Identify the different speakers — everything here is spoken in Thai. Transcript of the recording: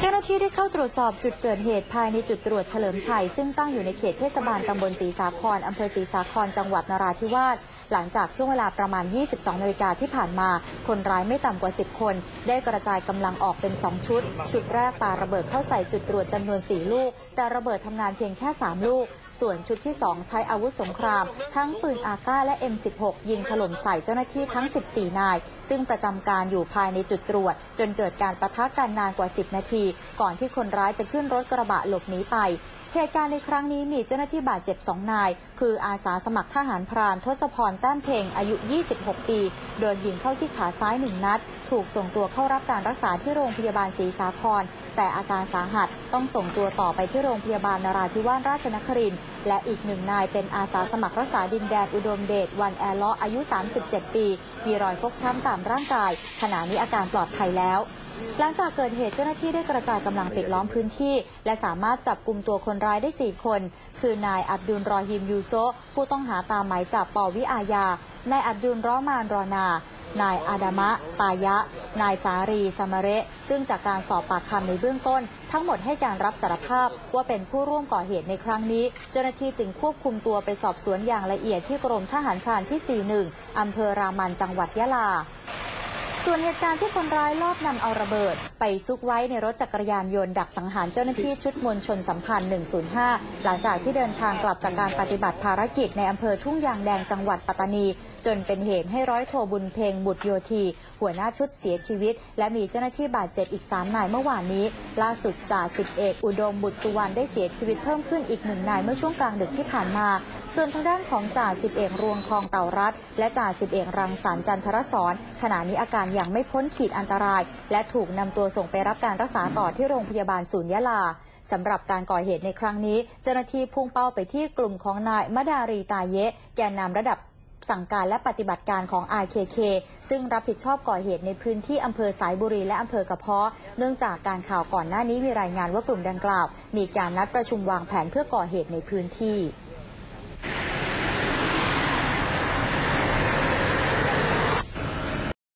Speaker 1: เจ้าหน้าที่ได้เข้าตรวจสอบจุดเกิดเหตุภายในจุดตรวจเฉลิมชัย ซึ่งตั้งอยู่ในเขตเทศบาลตำบลศรีสาครอำเภอศรีสาครจังหวัดนราธิวาสหลังจากช่วงเวลาประมาณ 22 นาฬิกาที่ผ่านมา คนร้ายไม่ต่ำกว่า 10 คน ได้กระจายกำลังออกเป็น 2 ชุด ชุดแรกปาระเบิดเข้าใส่จุดตรวจจำนวน 4 ลูก แต่ระเบิดทำงานเพียงแค่ 3 ลูก ส่วนชุดที่ 2 ใช้อาวุธสงคราม ทั้งปืนอาก้าและ M16 ยิงถล่มใส่เจ้าหน้าที่ทั้ง 14 นาย ซึ่งประจำการอยู่ภายในจุดตรวจ จนเกิดการประทะกันนานกว่า 10 นาที ก่อนที่คนร้ายจะขึ้นรถกระบะหลบหนีไป เหตุการณ์ในครั้งนี้มีเจ้าหน้าที่บาดเจ็บ2นาย คืออาสาสมัครทหารพรานทศพรแต้มเพลงอายุ 26 ปีโดนยิงเข้าที่ขาซ้ายหนึ่งนัด ถูกส่งตัวเข้ารับการรักษาที่โรงพยาบาลศรีสาคร แต่อาการสาหัสต้องส่งตัวต่อไปที่โรงพยาบาลนราธิวาสราชนครินทร์และอีกหนึ่งนายเป็นอาสาสมัครรักษาดินแดนอุดมเดชวันแอร์ลาะอายุ 37 ปี มีรอยฟกช้ำตามร่างกาย ขณะนี้อาการปลอดภัยแล้วหลังจากเกิดเหตุเจ้าหน้าที่ได้กระจายกำลังปิดล้อมพื้นที่ และสามารถจับกลุ่มตัวคนร้ายได้ 4 คน คือนายอับดุลรอฮิมยูโซผู้ต้องหาตามหมายจับปวิอาญานายอับดุลรอมานรอนา นายอาดามะ ตายะ นายสารีสมะเระ ซึ่งจากการสอบปากคำในเบื้องต้น ทั้งหมดให้การรับสารภาพว่าเป็นผู้ร่วมก่อเหตุในครั้งนี้ เจ้าหน้าที่จึงควบคุมตัวไปสอบสวนอย่างละเอียดที่กรมทหารพรานที่ 41 อำเภอรามันจังหวัดยะลา ส่วนเหตุการณ์ที่คนร้ายลอบนำเอาระเบิด ไปซุกไว้ในรถจักรยานยนต์ดักสังหารเจ้าหน้าที่ชุดมวลชนสัมพันธ์ 105 หลังจากที่เดินทางกลับจากการปฏิบัติภารกิจในอำเภอทุ่งยางแดงจังหวัดปัตตานี จนเป็นเหตุให้ร้อยโทบุญเพลงบุตรโยธีหัวหน้าชุดเสียชีวิต และมีเจ้าหน้าที่บาดเจ็บอีก 3 นายเมื่อวานนี้ ล่าสุดจ่าสิบเอกอุดมบุตรสุวรรณได้เสียชีวิตเพิ่มขึ้นอีกหนึ่งนายเมื่อช่วงกลางดึกที่ผ่านมา ส่วนทางด้านของจ่าสิบเอกรวงทองเต่ารัฐ และจ่าสิบเอกรังสรรค์จันทรศรขณะนี้อาการยังไม่พ้นขีดอันตราย และถูกนำตัวส่งไปรับการรักษาต่อที่โรงพยาบาลศูนย์ยะลาสำหรับการก่อเหตุในครั้งนี้ เจ้าหน้าที่พุ่งเป้าไปที่กลุ่มของนายมดารีตาเยะ แกนนำระดับสั่งการและปฏิบัติการของ RKK ซึ่งรับผิดชอบก่อเหตุในพื้นที่อำเภอสายบุรีและอำเภอกระเพาะ เนื่องจากการข่าวก่อนหน้านี้มีรายงานว่ากลุ่มดังกล่าว มีการนัดประชุมวางแผนเพื่อก่อเหตุในพื้นที่